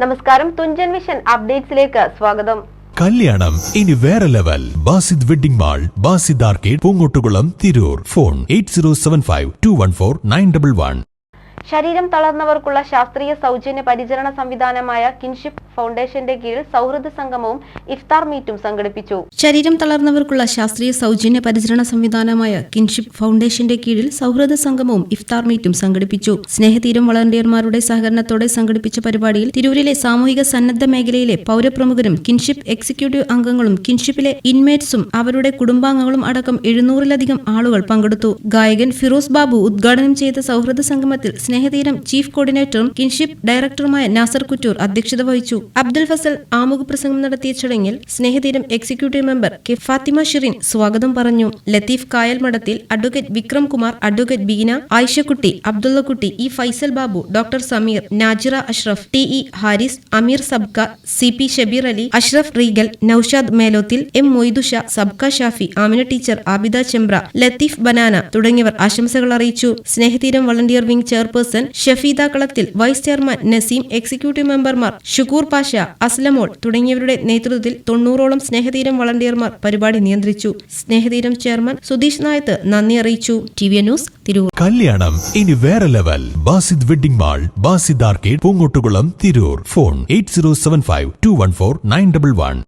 നമസ്കാരം തുഞ്ചൻ വിഷൻ അപ്ഡേറ്റ്സിലേക്ക് സ്വാഗതം. കല്യാണം ഇനി വേറെ level. Basid wedding mall Basid arcade Poongottukulam Tirur. Phone eight zero seven five two one four nine double one. ശരീരം തളർന്നവർക്കുള്ള ശാസ്ത്രീയ സൗജന്യ പരിചരണ സംവിധാനമായ കിൻഷിപ്പ് ഫൗണ്ടേഷന്റെ കീഴിൽ സൗഹൃദ സംഗമവും ഇഫ്താർ മീറ്റും സംഘടിപ്പിച്ചു. ശരീരം തളർന്നവർക്കുള്ള ശാസ്ത്രീയ സൗജന്യ പരിചരണ സംവിധാനമായ കിൻഷിപ്പ് ഫൗണ്ടേഷന്റെ കീഴിൽ സൗഹൃദ സംഗമവും ഇഫ്താർ മീറ്റും സംഘടിപ്പിച്ചു. സ്നേഹതീരം വളണ്ടിയർമാരുടെ സഹകരണത്തോടെ സംഘടിപ്പിച്ച പരിപാടിയിൽ തിരൂരിലെ സാമൂഹിക സന്നദ്ധ മേഖലയിലെ പൗരപ്രമുഖരും കിൻഷിപ്പ് എക്സിക്യൂട്ടീവ് അംഗങ്ങളും കിൻഷിപ്പിലെ ഇൻമേറ്റ്സും അവരുടെ കുടുംബാംഗങ്ങളും അടക്കം എഴുന്നൂറിലധികം ആളുകൾ പങ്കെടുത്തു. ഗായകൻ ഫിറോസ് ബാബു ഉദ്ഘാടനം ചെയ്ത സൗഹൃദ സംഗമത്തിൽ സ്നേഹതീരം ചീഫ് കോർഡിനേറ്ററും കിൻഷിപ്പ് ഡയറക്ടറുമായ നാസർ കുറ്റൂർ അധ്യക്ഷത വഹിച്ചു. അബ്ദുൽ ഫസൽ ആമുഖ പ്രസംഗം നടത്തിയ ചടങ്ങിൽ Snehatheeram executive member K Fathima Shirin സ്വാഗതം പറഞ്ഞു. Latheef Kayal Madathil advocate Vikram Kumar advocate Beena Ayishakutty Abdullakutty E Faisal Babu doctor Sameer Najira Ashraf T E Haris Ameer Sabka C P Shabeer Ali Ashraf Regal Noushad Melothil M Moidusha Sabka Shafi Amina teacher Abida Chembra Latheef banana തുടങ്ങിയവർ ആശംസകൾ അറിയിച്ചു. Snehatheeram volunteer wing chairperson Shafeeda Kalathil vice chairman Naseem executive മെമ്പർമാർ ഷുക്കൂർ പാഷ അസ്ലമോൾ തുടങ്ങിയവരുടെ നേതൃത്വത്തിൽ തൊണ്ണൂറോളം സ്നേഹതീരം വളണ്ടിയർമാർ പരിപാടി നിയന്ത്രിച്ചു. സ്നേഹതീരം chairman Sudheesh Nayath നന്ദി അറിയിച്ചു. T V news Tirur. കല്യാണം ഇനി വേറെ level. Basid wedding mall Basid arcade Poongottukulam Tirur. Phone eight zero seven five two one four nine double one.